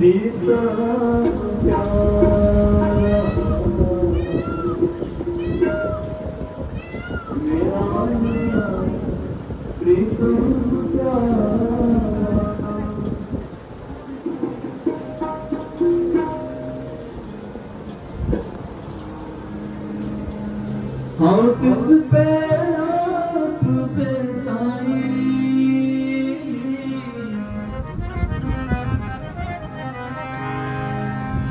ਸੀਤਾ ਪਿਆਰਾ ਮੇਰਾ ਪ੍ਰੀਤਮ ਪਿਆਰਾ ਹਉ ਤਿਸ ਪੈ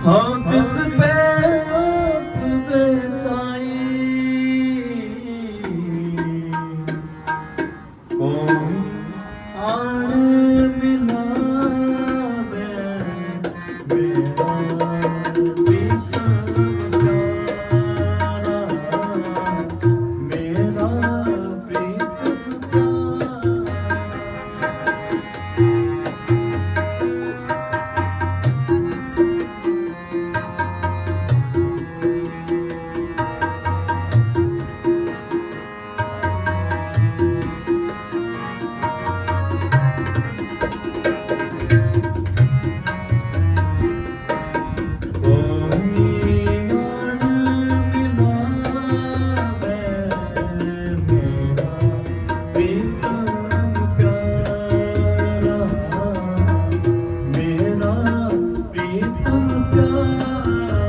Hot oh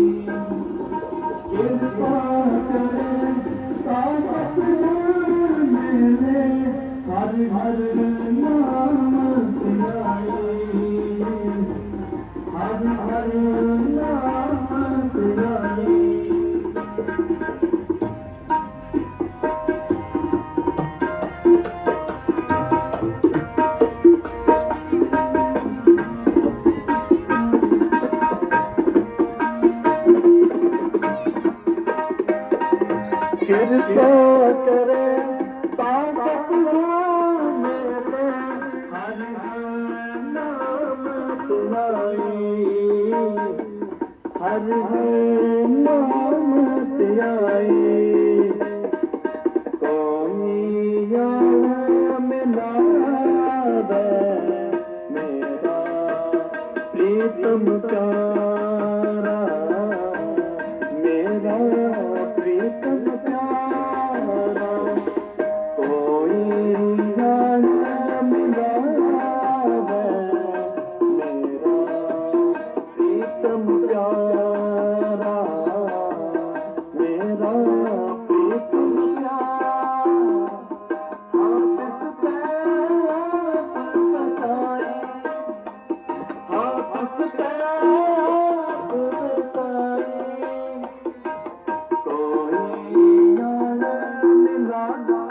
ਹਰ ਨਾਮ ਧਿਆਈ ਹਰ ਹਰ ਨਾਮ ਧਿਆਈ ਕਿਰਪਾ ਕਰੇ ਹਰ ਹਰ ਨਾਮ ਧਿਆਈ ਕੋਈ ਯਾਰ ਮਿਲਾਵੇ ਮੇਰਾ ਪ੍ਰੀਤਮ ਪਿਆਰਾ। ਮੇਰਾ Lord.